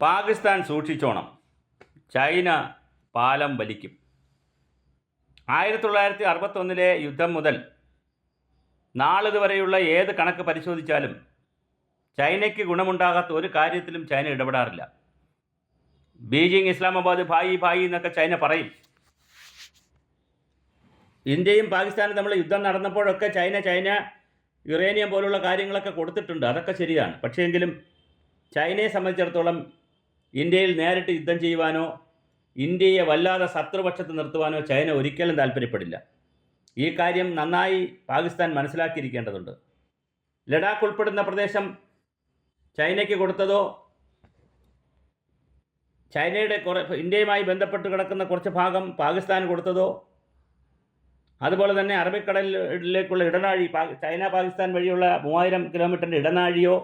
Pakistan സൂക്ഷിച്ചോണം. China പാലം വലിക്കും. ആയിരത്തി തൊള്ളായിരത്തി അറുപത്തൊന്നിലെ യുദ്ധം മുതൽ നാളിതുവരെയുള്ള ഏത് കണക്ക് പരിശോധിച്ചാലും ചൈനയ്ക്ക് ഗുണമുണ്ടാകാത്ത ഒരു കാര്യത്തിലും ചൈന ഇടപെടാറില്ല. ബീജിംഗ് ഇസ്ലാമാബാദ് ഭായി ഭായി എന്നൊക്കെ ചൈന പറയും. ഇന്ത്യയും പാകിസ്ഥാനും തമ്മിൽ യുദ്ധം നടന്നപ്പോഴൊക്കെ ചൈന ചൈന യുറേനിയം പോലുള്ള കാര്യങ്ങളൊക്കെ കൊടുത്തിട്ടുണ്ട്. അതൊക്കെ ശരിയാണ്. പക്ഷേങ്കിലും ചൈനയെ സംബന്ധിച്ചിടത്തോളം ഇന്ത്യയിൽ നേരിട്ട് യുദ്ധം ചെയ്യുവാനോ ഇന്ത്യയെ വല്ലാതെ ശത്രുപക്ഷത്ത് നിർത്തുവാനോ ചൈന ഒരിക്കലും താല്പര്യപ്പെടില്ല. ഈ കാര്യം നന്നായി പാകിസ്ഥാൻ മനസ്സിലാക്കിയിരിക്കേണ്ടതുണ്ട്. ലഡാക്ക് ഉൾപ്പെടുന്ന പ്രദേശം ചൈനയ്ക്ക് കൊടുത്തതോ ചൈനയുടെ കുറേ ഇന്ത്യയുമായി ബന്ധപ്പെട്ട് കിടക്കുന്ന കുറച്ച് ഭാഗം പാകിസ്ഥാൻ കൊടുത്തതോ അതുപോലെ തന്നെ അറബിക്കടലിലേക്കുള്ള ഇടനാഴി ചൈന പാകിസ്ഥാൻ വഴിയുള്ള മൂവായിരം കിലോമീറ്ററിന്റെ ഇടനാഴിയോ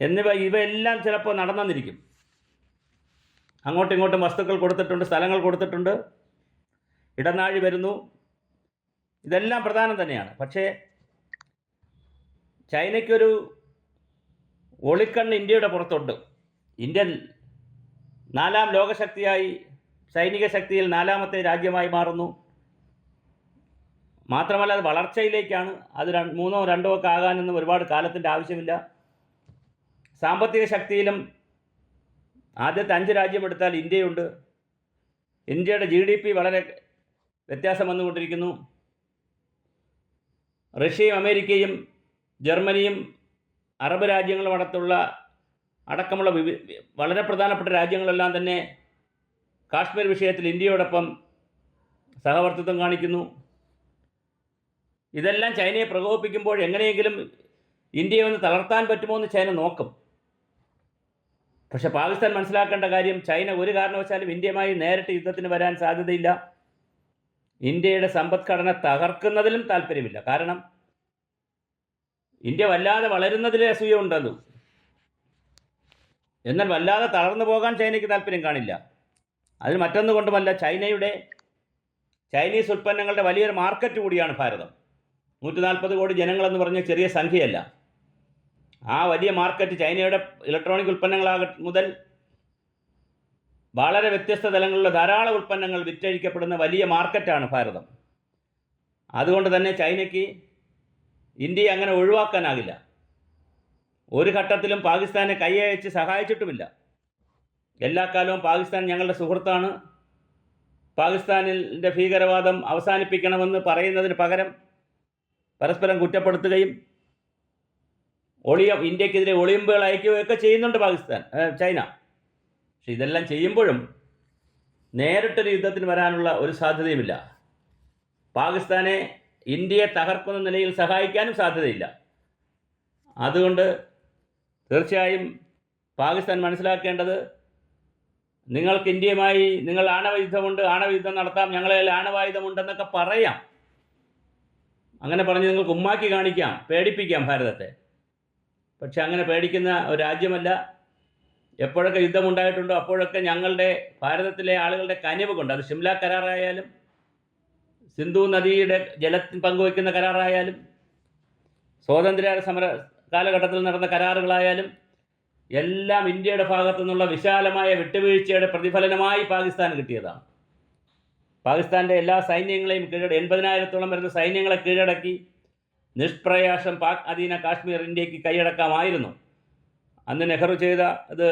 എന്നിവ ഇവയെല്ലാം ചിലപ്പോൾ നടന്നെന്നിരിക്കും. അങ്ങോട്ടും ഇങ്ങോട്ടും വസ്തുക്കൾ കൊടുത്തിട്ടുണ്ട് സ്ഥലങ്ങൾ കൊടുത്തിട്ടുണ്ട്. ഇടനാഴി വരുന്നു. ഇതെല്ലാം പ്രധാനം തന്നെയാണ്. പക്ഷേ ചൈനയ്ക്കൊരു ഒളിക്കണ്ണ് ഇന്ത്യയുടെ പുറത്തുണ്ട്. ഇന്ത്യൻ നാലാം ലോകശക്തിയായി സൈനിക ശക്തിയിൽ നാലാമത്തെ രാജ്യമായി മാറുന്നു. മാത്രമല്ല അത് വളർച്ചയിലേക്കാണ്. അത് മൂന്നോ രണ്ടോ ഒക്കെ ആകാനൊന്നും ഒരുപാട് കാലത്തിന്റെ ആവശ്യമില്ല. സാമ്പത്തിക ശക്തിയിലും ആദ്യത്തെ അഞ്ച് രാജ്യമെടുത്താൽ ഇന്ത്യയുണ്ട്. ഇന്ത്യയുടെ ജി ഡി പി വളരെ വ്യത്യാസം വന്നുകൊണ്ടിരിക്കുന്നു. റഷ്യയും അമേരിക്കയും ജർമ്മനിയും അറബ് രാജ്യങ്ങളും അടത്തുള്ള അടക്കമുള്ള വളരെ പ്രധാനപ്പെട്ട രാജ്യങ്ങളെല്ലാം തന്നെ കാശ്മീർ വിഷയത്തിൽ ഇന്ത്യയോടൊപ്പം സഹവർത്തിത്വം കാണിക്കുന്നു. ഇതെല്ലാം ചൈനയെ പ്രകോപിപ്പിക്കുമ്പോൾ എങ്ങനെയെങ്കിലും ഇന്ത്യയെ ഒന്ന് തളർത്താൻ പറ്റുമോ എന്ന് ചൈന നോക്കും. പക്ഷെ പാകിസ്ഥാൻ മനസ്സിലാക്കേണ്ട കാര്യം ചൈന ഒരു കാരണവശാലും ഇന്ത്യയുമായി നേരിട്ട് യുദ്ധത്തിന് വരാൻ സാധ്യതയില്ല. ഇന്ത്യയുടെ സമ്പദ്ഘടന തകർക്കുന്നതിലും താല്പര്യമില്ല. കാരണം ഇന്ത്യ വല്ലാതെ വളരുന്നതിലെ അസൂയ ഉണ്ടെന്നു. എന്നാൽ വല്ലാതെ തളർന്നു പോകാൻ ചൈനയ്ക്ക് താല്പര്യം കാണില്ല. അതിന് മറ്റൊന്നുകൊണ്ടുമല്ല ചൈനയുടെ ചൈനീസ് ഉൽപ്പന്നങ്ങളുടെ വലിയൊരു മാർക്കറ്റ് കൂടിയാണ് ഭാരതം. നൂറ്റി നാൽപ്പത് കോടി ജനങ്ങളെന്ന് പറഞ്ഞ ചെറിയ സംഖ്യയല്ല. ആ വലിയ മാർക്കറ്റ് ചൈനയുടെ ഇലക്ട്രോണിക് ഉൽപ്പന്നങ്ങളാക മുതൽ വളരെ വ്യത്യസ്ത തലങ്ങളിലുള്ള ധാരാളം ഉൽപ്പന്നങ്ങൾ വിറ്റഴിക്കപ്പെടുന്ന വലിയ മാർക്കറ്റാണ് ഭാരതം. അതുകൊണ്ട് തന്നെ ചൈനയ്ക്ക് ഇന്ത്യയെ അങ്ങനെ ഒഴിവാക്കാനാകില്ല. ഒരു ഘട്ടത്തിലും പാകിസ്ഥാനെ കൈയച്ച് സഹായിച്ചിട്ടുമില്ല. എല്ലാ കാലവും പാകിസ്ഥാൻ ഞങ്ങളുടെ സുഹൃത്താണ്. പാകിസ്ഥാനിന്റെ ഭീകരവാദം അവസാനിപ്പിക്കണമെന്ന് പറയുന്നതിന് പകരം പരസ്പരം കുറ്റപ്പെടുത്തുകയും ഒളിയ ഇന്ത്യക്കെതിരെ ഒളിയമ്പുകൾ അയക്കുകയൊക്കെ ചെയ്യുന്നുണ്ട് പാകിസ്ഥാൻ ചൈന. പക്ഷെ ഇതെല്ലാം ചെയ്യുമ്പോഴും നേരിട്ടൊരു യുദ്ധത്തിന് വരാനുള്ള ഒരു സാധ്യതയുമില്ല. പാകിസ്ഥാനെ ഇന്ത്യയെ തകർക്കുന്ന നിലയിൽ സഹായിക്കാനും സാധ്യതയില്ല. അതുകൊണ്ട് തീർച്ചയായും പാകിസ്ഥാൻ മനസ്സിലാക്കേണ്ടത് നിങ്ങൾക്ക് ഇന്ത്യയുമായി നിങ്ങൾ ആണവയുദ്ധമുണ്ട് ആണവയുദ്ധം ആണവ യുദ്ധം നടത്താം ഞങ്ങളെ ആണവായുധമുണ്ടെന്നൊക്കെ പറയാം. അങ്ങനെ പറഞ്ഞ് നിങ്ങൾക്ക് ഉമ്മാക്കി കാണിക്കാം പേടിപ്പിക്കാം ഭാരതത്തെ. പക്ഷെ അങ്ങനെ പേടിക്കുന്ന ഒരു രാജ്യമല്ല. എപ്പോഴൊക്കെ യുദ്ധമുണ്ടായിട്ടുണ്ടോ അപ്പോഴൊക്കെ ഞങ്ങളുടെ ഭാരതത്തിലെ ആളുകളുടെ കനിവ് കൊണ്ട് അത് ഷിംല കരാറായാലും സിന്ധു നദിയുടെ ജലത്തിൽ പങ്കുവയ്ക്കുന്ന കരാറായാലും സ്വാതന്ത്ര്യ സമര കാലഘട്ടത്തിൽ നടന്ന കരാറുകളായാലും എല്ലാം ഇന്ത്യയുടെ ഭാഗത്തു നിന്നുള്ള വിശാലമായ വിട്ടുവീഴ്ചയുടെ പ്രതിഫലനമായി പാകിസ്ഥാൻ കിട്ടിയതാണ്. പാകിസ്ഥാന്റെ എല്ലാ സൈന്യങ്ങളെയും കീഴട എൺപതിനായിരത്തോളം വരുന്ന സൈന്യങ്ങളെ കീഴടക്കി നിഷ്പ്രയാസം പാക് അധീന കാശ്മീർ ഇന്ത്യയ്ക്ക് കൈയടക്കാമായിരുന്നു. അന്ന് നെഹ്റു ചെയ്ത അത്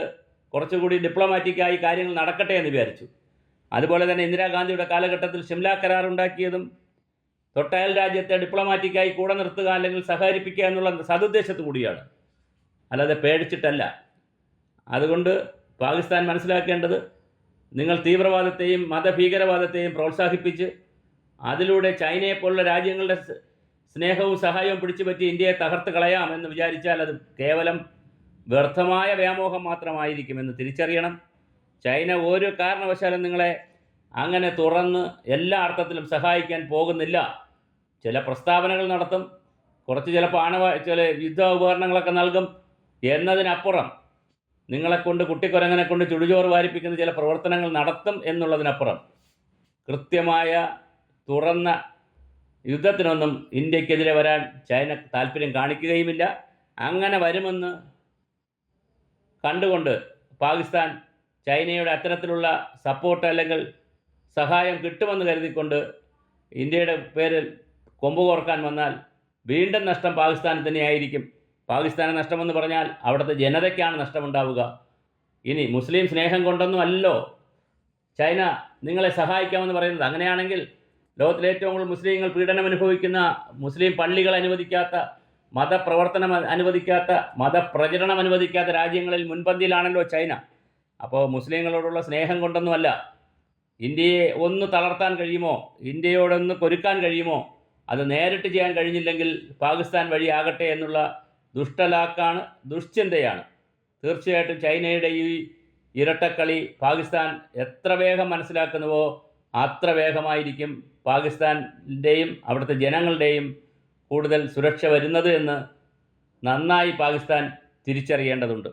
കുറച്ചുകൂടി ഡിപ്ലോമാറ്റിക്കായി കാര്യങ്ങൾ നടക്കട്ടെ എന്ന് വിചാരിച്ചു. അതുപോലെ തന്നെ ഇന്ദിരാഗാന്ധിയുടെ കാലഘട്ടത്തിൽ ഷിംല കരാർ ഉണ്ടാക്കിയതും തൊട്ടയൽ രാജ്യത്തെ ഡിപ്ലോമാറ്റിക്കായി കൂടെ നിർത്തുക അല്ലെങ്കിൽ സഹകരിപ്പിക്കുക എന്നുള്ള സതുദ്ദേശത്തു കൂടിയാണ്. അല്ലാതെ പേടിച്ചിട്ടല്ല. അതുകൊണ്ട് പാകിസ്ഥാൻ മനസ്സിലാക്കേണ്ടത് നിങ്ങൾ തീവ്രവാദത്തെയും മതഭീകരവാദത്തെയും പ്രോത്സാഹിപ്പിച്ച് അതിലൂടെ ചൈനയെപ്പോലുള്ള രാജ്യങ്ങളുടെ സ്നേഹവും സഹായവും പിടിച്ചു പറ്റി ഇന്ത്യയെ തകർത്ത് കളയാം എന്ന് വിചാരിച്ചാൽ അത് കേവലം വ്യർത്ഥമായ വ്യാമോഹം മാത്രമായിരിക്കുമെന്ന് തിരിച്ചറിയണം. ചൈന ഒരു കാരണവശാലും നിങ്ങളെ അങ്ങനെ തുറന്ന് എല്ലാ അർത്ഥത്തിലും സഹായിക്കാൻ പോകുന്നില്ല. ചില പ്രസ്താവനകൾ നടത്തും കുറച്ച് ചിലപ്പോൾ ആണവ ചില യുദ്ധ ഉപകരണങ്ങളൊക്കെ നൽകും എന്നതിനപ്പുറം നിങ്ങളെക്കൊണ്ട് കുട്ടിക്കൊരങ്ങനെ കൊണ്ട് ചുടുചോറ് വാരിപ്പിക്കുന്ന ചില പ്രവർത്തനങ്ങൾ നടത്തും എന്നുള്ളതിനപ്പുറം കൃത്യമായ തുറന്ന യുദ്ധത്തിനൊന്നും ഇന്ത്യക്കെതിരെ വരാൻ ചൈന താല്പര്യം കാണിക്കുകയുമില്ല. അങ്ങനെ വരുമെന്ന് കണ്ടുകൊണ്ട് പാകിസ്ഥാൻ ചൈനയുടെ അത്തരത്തിലുള്ള സപ്പോർട്ട് അല്ലെങ്കിൽ സഹായം കിട്ടുമെന്ന് കരുതിക്കൊണ്ട് ഇന്ത്യയുടെ പേരിൽ കൊമ്പ് കോർക്കാൻ വന്നാൽ വീണ്ടും നഷ്ടം പാകിസ്ഥാൻ തന്നെയായിരിക്കും. പാകിസ്ഥാന് നഷ്ടമെന്ന് പറഞ്ഞാൽ അവിടുത്തെ ജനതയ്ക്കാണ് നഷ്ടമുണ്ടാവുക. ഇനി മുസ്ലിം സ്നേഹം കൊണ്ടൊന്നും അല്ലോ ചൈന നിങ്ങളെ സഹായിക്കാമെന്ന് പറയുന്നത്. അങ്ങനെയാണെങ്കിൽ ലോകത്തിലെ ഏറ്റവും കൂടുതൽ മുസ്ലിങ്ങൾ പീഡനം അനുഭവിക്കുന്ന മുസ്ലിം പള്ളികൾ അനുവദിക്കാത്ത മതപ്രവർത്തനം അനുവദിക്കാത്ത മതപ്രചരണം അനുവദിക്കാത്ത രാജ്യങ്ങളിൽ മുൻപന്തിയിലാണല്ലോ ചൈന. അപ്പോൾ മുസ്ലിങ്ങളോടുള്ള സ്നേഹം കൊണ്ടൊന്നുമല്ല. ഇന്ത്യയെ ഒന്ന് തളർത്താൻ കഴിയുമോ? ഇന്ത്യയോടൊന്ന് കൊരുക്കാൻ കഴിയുമോ? അത് നേരിട്ട് ചെയ്യാൻ കഴിഞ്ഞില്ലെങ്കിൽ പാകിസ്ഥാൻ വഴിയാകട്ടെ എന്നുള്ള ദുഷ്ടലാക്കാണ് ദുഷ്ചിന്തയാണ്. തീർച്ചയായിട്ടും ചൈനയുടെ ഈ ഇരട്ടക്കളി പാകിസ്ഥാൻ എത്ര വേഗം മനസ്സിലാക്കുന്നുവോ അത്ര വേഗമായിരിക്കും പാകിസ്ഥാന്റെയും അവിടുത്തെ ജനങ്ങളുടെയും കൂടുതൽ സുരക്ഷ വരുന്നത് എന്ന് നന്നായി പാകിസ്ഥാൻ തിരിച്ചറിയേണ്ടതുണ്ട്.